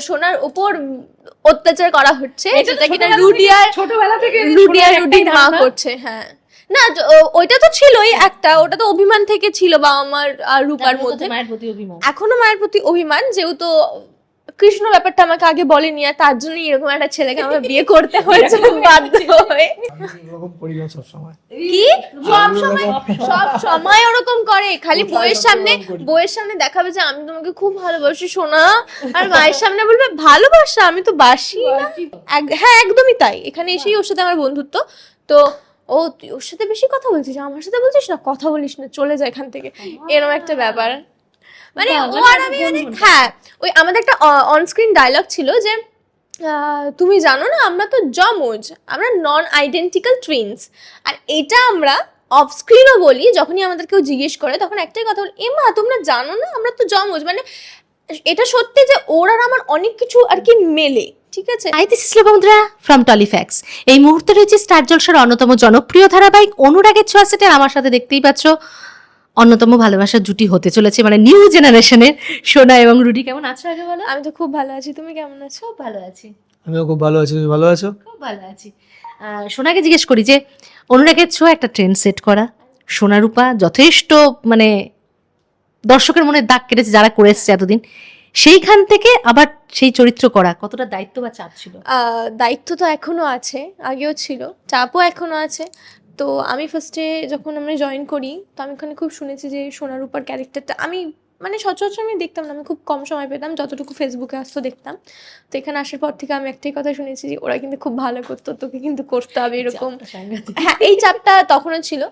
সোনার উপর অত্যাচার করা হচ্ছে যেটা কিনা রুডিয়ার ছোটবেলা থেকে রুডিয়ার রুডির মা করছে হ্যাঁ। না ওইটা তো ছিলই একটা ওটা তো অভিমান থেকে ছিল বাবা মার আর রূপার মধ্যে। এখনও মায়ের প্রতি অভিমান যেহেতু কৃষ্ণ ব্যাপারটা আমাকে আগে বলেনি আর তার জন্য এরকম একটা ছেলেকে আমার বিয়ে করতে হয়েছে বাধ্য হয়ে। কি? সব সময় সব সময় ওরকম করে। খালি বইয়ের সামনে বইয়ের সামনে দেখাবে যে আমি তোমাকে খুব ভালোবাসি সোনা। আর মায়ের সামনে বলবে ভালোবাসা? আমি তো বাসি না। হ্যাঁ একদমই তাই। এখানে এসেই ওর সাথে আমার বন্ধুত্ব। তো ও তুই ওর সাথে বেশি কথা বলছিস? আমার সাথে বলছিস না? কথা বলিস না। চলে যায় এখান থেকে। এরকম একটা ব্যাপার। মানে ও আর আমি মানে হ্যাঁ ওই আমাদের একটা অনস্ক্রিন ডায়লগ ছিল যে তুমি জানো না আমরা তো জমজ আমরা নন আইডেন্টিক্যাল টুইনস আর এটা আমরা অফ স্ক্রিনও বলি যখনই আমাদের কেউ জিজ্ঞেস করে তখন একটাই কথা বলি এমা তোমরা জানো না আমরা তো জমজ মানে এটা সত্যি যে ওর আর আমার অনেক কিছু আর কি মেলে ঠিক আছে? হাই দিস ইস বন্ধুরা ফ্রম টলিফ্যাক্স এই মুহূর্তে রয়েছে স্টার জলসার অন্যতম জনপ্রিয় ধারাবাহিক অনুরাগের ছোঁয়া সেটের আমার সাথে দেখতেই পাচ্ছ। অন্যতম ভালোবাসার জুটি হতে চলেছে মানে নিউ জেনারেশনের সোনা এবং রুডি কেমন আছো আগে বলো? আমি তো খুব ভালো আছি তুমি কেমন আছো? খুব ভালো আছি। আমিও খুব ভালো আছি তুমি ভালো আছো? খুব ভালো আছি। সোনাকে জিজ্ঞেস করি যে অনুরাগের ছোঁয়া একটা ট্রেন্ড সেট করা। সোনারূপা যথেষ্ট মানে দর্শকের মনে দাগ কেটেছে যারা করে এসছে এতদিন। সেইখান থেকে আবার সেই চরিত্র করা কতটা দায়িত্ব বা চাপ ছিল? দায়িত্ব তো এখনও আছে আগেও ছিল চাপও এখনও আছে তো আমি ফার্স্টে যখন আমরা জয়েন করি তো আমি ওখানে খুব শুনেছি যে সোনার উপর ক্যারেক্টারটা আমি মানে সচরাচর আমি দেখতাম না আমি খুব কম সময় পেতাম যতটুকু ফেসবুকে আসতো দেখতাম। তো এখানে আসার পর থেকে আমি একটাই কথা শুনেছি যে ওরা কিন্তু খুব ভালো করতো তোকে কিন্তু করতে হবে এরকম। হ্যাঁ এই চাপটা তখনও ছিল।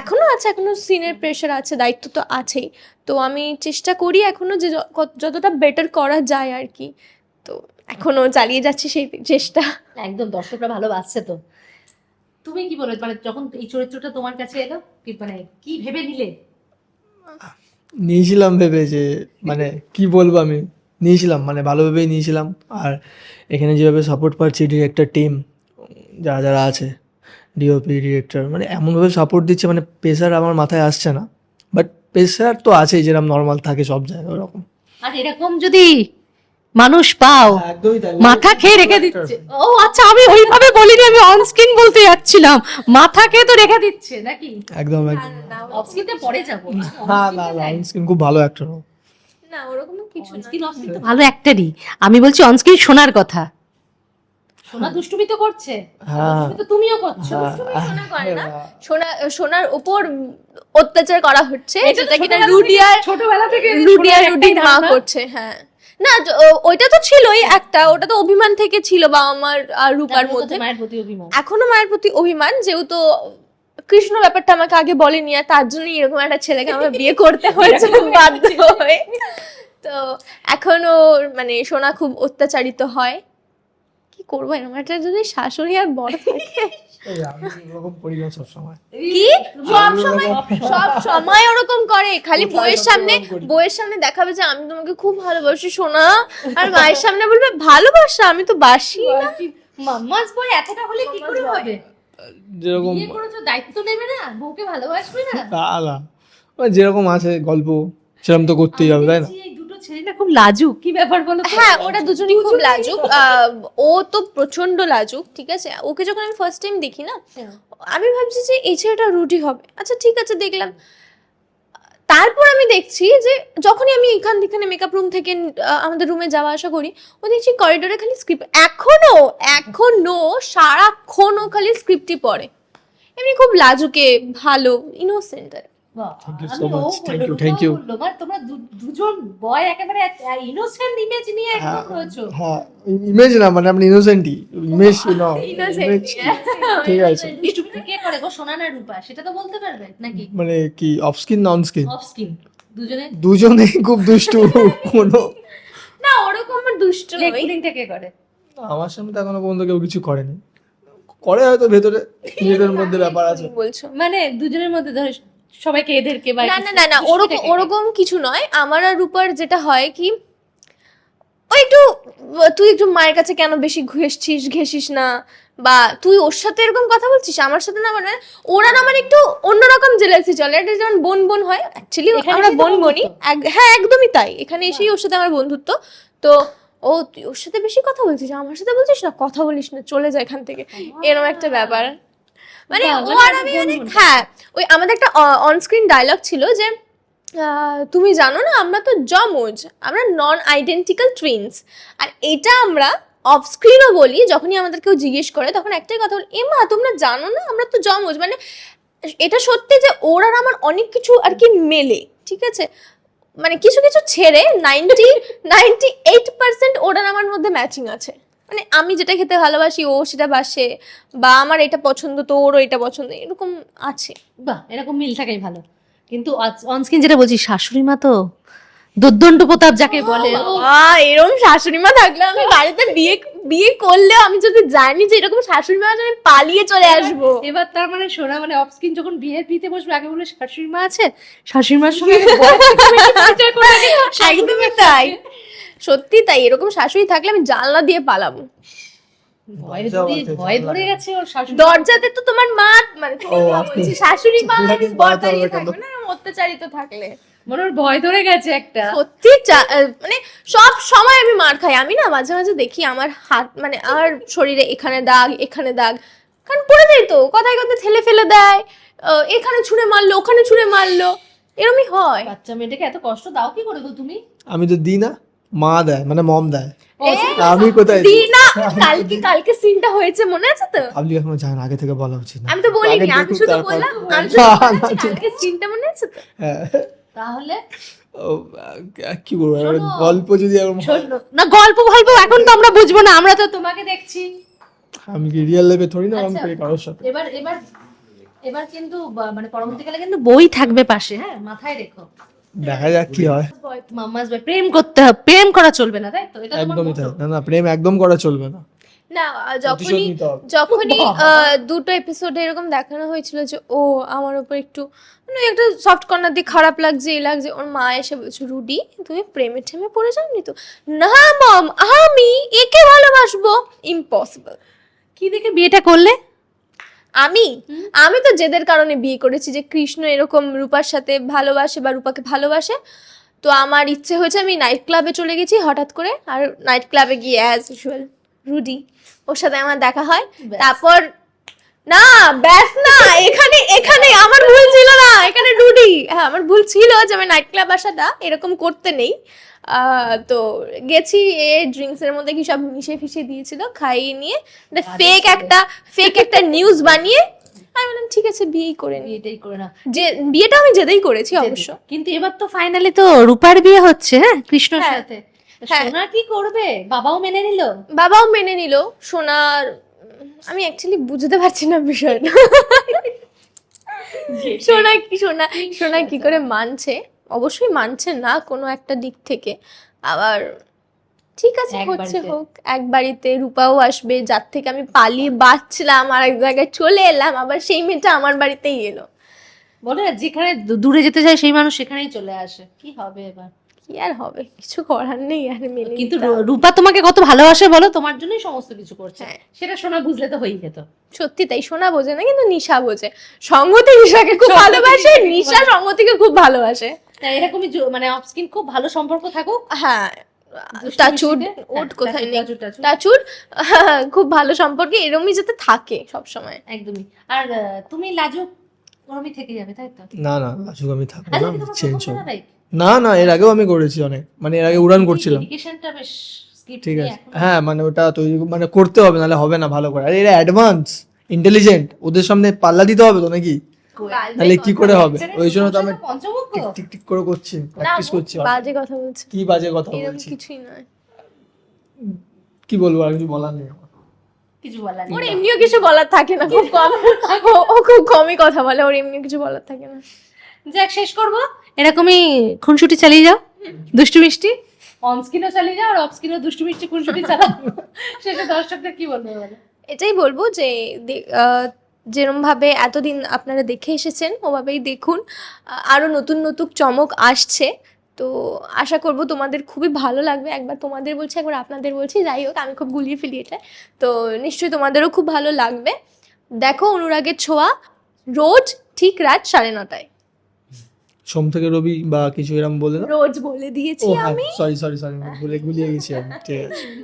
এখনও আছে এখনও সিনের প্রেশার আছে দায়িত্ব তো আছেই। তো আমি চেষ্টা করি এখনও যে য- যতটা বেটার করা যায় আর কি। তো এখনও চালিয়ে যাচ্ছি সেই চেষ্টা। একদম দর্শকরা ভালোবাসছে তো। তুমি কি বলো? মানে যখন এই চরিত্রটা তোমার কাছে এলো কি মানে কি ভেবে নিলে? নিয়েছিলাম ভেবে যে মানে কি বলব আমি? নিয়েছিলাম মানে ভালোভাবেই নিয়েছিলাম। আর এখানে যেভাবে সাপোর্ট পাচ্ছি ডিরেক্টর টিম যারা যারা আছে ডিওপি ডিরেক্টর মানে এমনভাবে সাপোর্ট দিচ্ছে মানে প্রেশার আমার মাথায় আসছে না। বাট প্রেশার তো আছেই যেরকম নর্মাল থাকে সব জায়গায় ওরকম। আর এরকম যদি মানুষ পাও। মাথা খেয়ে রেখে দিচ্ছে। ও আচ্ছা আমি ওইভাবে বলিনি আমি অন স্ক্রিন বলতে যাচ্ছিলাম। মাথা খেয়ে তো রেখে দিচ্ছে নাকি? একদম অফ স্ক্রিনে পরে যাব। হ্যাঁ না না স্ক্রিন খুব ভালো একটা না ওরকম কিছু না। স্ক্রিন অফ স্ক্রিন তো ভালো একটারই আমি বলছি অন স্ক্রিন শোনার কথা। সোনা দুষ্টুমি তো করছে। হ্যাঁ। তো তুমিও করছ। হ্যাঁ, সোনা করে না। সোনা সোনার উপর অত্যাচার করা হচ্ছে। এটা তো যেটা কিনা ছোটবেলা থেকে- রুডিয়ার ছোটবেলা থেকে রুডিয়া সোনার রুডির মা করছে হ্যাঁ। না ওইটা তো ছিলই একটা ওটা তো অভিমান থেকে ছিল বাবা মার আর রূপার মধ্যে। মায়ের প্রতি অভিমান। এখনও মায়ের প্রতি অভিমান যেহেতু কৃষ্ণ ব্যাপারটা আমাকে আগে বলেনি আর তার জন্য এরকম একটা ছেলেকে আমার বিয়ে করতে হয়েছে বাধ্য হয়ে। তো এখনও মানে সোনা খুব অত্যাচারিত হয়। কি করব এরকম একটা যদি শাশুড়ি আর বড় থাকে? আমি এরকম করি না সবসময়। কি? সব সময় সব সময় ওরকম করে? খালি বইয়ের সামনে বইয়ের সামনে দেখাবে যে আমি তোমাকে খুব ভালোবাসি সোনা। আর মায়ের সামনে বলবে ভালোবাসা? আমি তো বাসি না। মাম্মাস বয় এতটা হলে কি করে হবে? যেরকম বিয়ে করেছ দায়িত্ব নেবে না? বউকে ভালোবাসবে না? যেরকম আছে গল্প সেরকম তো করতেই হবে তাই না? দেখছি এই দুটো ছেলে না খুব লাজুক কি ব্যাপার বলো হ্যাঁ ওরা দুজনেই খুব লাজুক। ও তো প্রচণ্ড লাজুক ঠিক আছে? ওকে যখন আমি ফার্স্ট টাইম দেখি না হ্যাঁ। আমি ভাবছি যে এই ছেলেটা রুটি হবে। আচ্ছা ঠিক আছে দেখলাম। তারপর আমি দেখছি যে যখনই আমি এখান থেকে মেকআপ রুম থেকে আমাদের রুমে যাওয়া আসা করি ও দেখছি করিডোরে খালি স্ক্রিপ্ট এখনও এখনও সারাক্ষণ ও খালি স্ক্রিপ্টই পড়ে। এমনি খুব লাজুকে ভালো ইনোসেন্ট বাহ, মানে তোমরা দুজন বয় একেবারে ইনোসেন্ট ইমেজ নিয়ে একদম হ্যাঁ। রয়েছো। হ্যাঁ ইমেজ না মানে আপনি ইনোসেন্টই ইমেজ না Innocent, ঠিক আছে। দুষ্টুমিটা কে করে গো সোনা না রূপা সেটা তো বলতে পারবে নাকি? মানে কি off screen non screen off screen দুজনে খুব দুষ্টু কোনো। না ওরকম দুষ্ট কে করে। আমার সামনে তো এখনও পর্যন্ত কেউ কিছু করেনি। করে হয়তো ভেতরে নিজেদের মধ্যে ব্যাপার আছে। বলছো। মানে দুজনের মধ্যে ধরে সবাইকে এদেরকে বা না না না না ওরকম ওরকম কিছু নয়। আমার আর রূপার যেটা হয় কি ওই একটু তুই একটু মায়ের কাছে কেন বেশি ঘেসছিস ঘেসিস না? বা তুই ওর সাথে এরকম কথা বলছিস? আমার সাথে না মানে ওরা না মানে একটু অন্যরকম জেলাসি চলে। এটা যেমন বোন বোন হয় অ্যাকচুয়ালি আমরা বোন তোমার বনি। এক- হ্যাঁ একদমই তাই। এখানে এসেই ওর সাথে আমার বন্ধুত্ব। তো ও তুই ওর সাথে বেশি কথা বলছিস? আমার সাথে বলছিস না? কথা বলিস না চলে যা এখান থেকে। এরকম একটা ব্যাপার। মানে ও আর আমি মানে হ্যাঁ ওই আমাদের একটা অনস্ক্রিন ডায়লগ ছিল যে তুমি জানো না আমরা তো জমজ আমরা নন আইডেন্টিক্যাল টুইনস আর এটা আমরা অফ স্ক্রিনও বলি যখনই আমাদের কেউ জিজ্ঞেস করে তখন একটাই কথা বলি এমা তোমরা জানো না আমরা তো জমজ মানে এটা সত্যি যে ওর আর আমার অনেক কিছু আর কি মেলে ঠিক আছে? মানে কিছু কিছু ছেড়ে নাইনটি নাইনটি এইট পার্সেন্ট ওর আর আমার মধ্যে ম্যাচিং আছে। মানে আমি যেটা খেতে ভালোবাসি ও সেটা বাসে বা আমার এটা পছন্দ তো ওরও এটা পছন্দ এরকম আছে। বাহ এরকম মিল থাকাই ভালো। কিন্তু অনস্কিন যেটা বলছি শাশুড়ি মা তো দুর্দণ্ড প্রতাপ যাকে বলে। এরকম শাশুড়ি মা থাকলে আমি বাড়িতে বিয়ে বিয়ে করলেও আমি যদি জানি যে এরকম শাশুড়ি মা আছে আমি পালিয়ে চলে আসব। এবার তার মানে সোনা মানে অফস্ক্রিন যখন বিয়ের বিয়েতে বসবে আগে বলে শাশুড়ি মা আছে শাশুড়ি মার সঙ্গে একদমই তাই। সত্যি তাই এরকম শাশুড়ি থাকলে আমি জানলা দিয়ে পালাবো। দরজাতে তো তোমার মা মানে শাশুড়ি মা শাশুড়ি বর বাড়াতে দাঁড়িয়ে হবে কেন? থাকবে না এরম অত্যাচারিত থাকলে? মনে ভয় ধরে গেছে একটা। সত্যি মানে সব সময় আমি মার খাই। আমি না মাঝে মাঝে দেখি আমার হাত মানে আমার শরীরে এখানে দাগ এখানে দাগ। কারণ পড়ে যাই তো কথায় কথায় ঠেলে ফেলে দেয়। আহ, এখানে ছুঁড়ে মারলো ওখানে ছুঁড়ে মারলো। এরমই হয়। বাচ্চা মেয়েটাকে এত কষ্ট দাও কি করে গো তুমি? আমি তো দিই না। মা দেয় মানে মম দেয়। আমি কোথায়? না কালকে কালকে সিনটা হয়েছে মনে আছে তো? এখনও জানে আগে থেকে বলা উচিত না। আমি তো বলিনি আমি শুধু বললাম কালকে সিনটা মনে আছে তো? হ্যাঁ। তাহলে? কি বলব গল্প যদি এরকম না গল্প গল্প এখন তো আমরা বুঝব না আমরা তো তোমাকে দেখছি। আমি কি রিয়েল লাইফে থোড়ি না আমি আচ্ছা। কারোর সাথে? এবার এবার এবার কিন্তু মানে পরবর্তীকালে কিন্তু বই থাকবে পাশে। হ্যাঁ মাথায় রেখো। দেখা যাক কি হয়। মাম্মাস প্রেম করতে হবে প্রেম করা চলবে না তাই তো? এটা একদমই তাই। না না প্রেম একদম করা চলবে না। না যখনই যখনই দুটো এপিসোডে এরকম দেখানো হয়েছিল যে ও আমার উপর একটু মানে একটা সফট কর্নার দিয়ে খারাপ লাগছে এই লাগছে ওর মা এসে বলছে রুডি তুমি প্রেমে ঠেমে পড়ে যাওনি তো? না মম আমি একে ভালোবাসবো। ইম্পসিবল কি দেখে বিয়েটা করলে? আমি? আমি তো জেদের কারণে বিয়ে করেছি যে কৃষ্ণ এরকম রূপার সাথে ভালোবাসে বা রূপাকে ভালোবাসে। তো আমার ইচ্ছে হয়েছে আমি নাইট ক্লাবে চলে গেছি হঠাৎ করে আর নাইট ক্লাবে গিয়ে অ্যাজ ইউজুয়াল রুডি ওর সাথে আমার দেখা হয়। তারপর না ব্যাস না এখানে এখানে আমার ভুল ছিল না এখানে রুডি। হ্যাঁ আমার ভুল ছিল যে আমি নাইট ক্লাব আসাটা এরকম করতে নেই। তো গেছি এ ড্রিঙ্কস এর মধ্যে কি সব মিশিয়ে ফিশিয়ে দিয়েছিল খাইয়ে নিয়ে ফেক একটা ফেক একটা নিউজ বানিয়ে আমি বললাম ঠিক আছে বিয়েই করে নি। বিয়েটাই করে না যে বিয়েটা আমি জেদেই করেছি অবশ্য। কিন্তু এবার তো ফাইনালি তো রূপার বিয়ে হচ্ছে হ্যাঁ কৃষ্ণর হ্যাঁ। সাথে। হ্যাঁ। সোনা কি করবে? বাবাও মেনে নিল? বাবাও মেনে নিল সোনার আমি অ্যাকচুয়ালি বুঝতে পারছি না বিষয়টা। সোনা কি সোনা সোনা কি করে মানছে? অবশ্যই মানছে না কোনো একটা দিক থেকে। আবার ঠিক আছে হচ্ছে হোক এক বাড়িতে রূপাও আসবে যার থেকে আমি পালিয়ে বাঁচছিলাম আর এক জায়গায় চলে এলাম আবার সেই মেয়েটা আমার বাড়িতেই এলো। বলে যেখানে দূরে যেতে চায় সেই মানুষ সেখানেই চলে আসে। কি হবে এবার? কি আর হবে? কিছু করার নেই আর মেনে কিন্তু রূপা তোমাকে কত ভালোবাসে বলো? তোমার জন্যই সমস্ত কিছু করছে। হ্যাঁ। সেটা সোনা বুঝলে তো হয়েই যেত। সত্যি তাই সোনা বোঝে না কিন্তু নিশা বোঝে। সংগতি নিশাকে খুব ভালোবাসে নিশা সংগতিকে খুব ভালোবাসে। এরকমই মানে অফস্কিন খুব ভালো সম্পর্ক থাকুক। হ্যাঁ টাচুড ওট হ্যাঁ, কোথায় নেই। টাচুড, টাচুড খুব ভালো সম্পর্কে এরমই যাতে থাকে সব সময় একদমই। আর আহ, তুমি লাজুক ওরমই থেকে যাবে তাই তো? না না লাজুক আমি থাকব না চেঞ্জ হব? না না এর আগেও আমি করেছি অনেক। মানে এর আগে উড়ান করছিলাম। ঠিক আছে। হ্যাঁ মানে ওটা তৈরি মানে করতে হবে নাহলে হবে না ভালো করে। আর এরা অ্যাডভান্স ইন্টেলিজেন্ট ওদের সামনে পাল্লা দিতে হবে তো নাকি? তাহলে কি করে হবে? ওই জন্য তো আমি টিক টিক টিক করে করছি প্র্যাকটিস করছি। বাজে কথা বলছে। কি বাজে কথা বলছি? কিছুই নয়। কি বলব আর কিছু বলার নেই কিছু বলার নেই। ওর এমনিও কিছু বলার থাকে না। খুব কম ও- ও খুব কমই কথা বলে ওর এমনি কিছু বলার থাকে না। যাক শেষ করব। এরকমই খুনসুটি চালিয়ে যাও। দুষ্টু মিষ্টি। অন স্ক্রিনও চালিয়ে যাও আর অফ স্ক্রিনও দুষ্টু মিষ্টি খুনসুটি চালাও। শেষে দর্শকদের কি বলবে বলো? এটাই বলব যে দে- আহ, যেরমভাবে এতদিন আপনারা দেখে এসেছেন ওভাবেই দেখুন আ- আরও নতুন নতুন চমক আসছে। তো আশা করব তোমাদের খুবই ভালো লাগবে। একবার তোমাদের বলছি একবার আপনাদের বলছি। যাই হোক আমি খুব গুলিয়ে ফেলি এটা। তো নিশ্চয়ই তোমাদেরও খুব ভালো লাগবে। দেখো অনুরাগের ছোঁয়া। রোজ ঠিক রাত সাড়ে নটায়। সোম থেকে রবি বা কিছু এরকম বলে না রোজ বলে দিয়েছি ও হ্যাঁ আমি। সরি সরি সরি ভুলে গুলিয়ে গেছি আমি ঠিক আছে।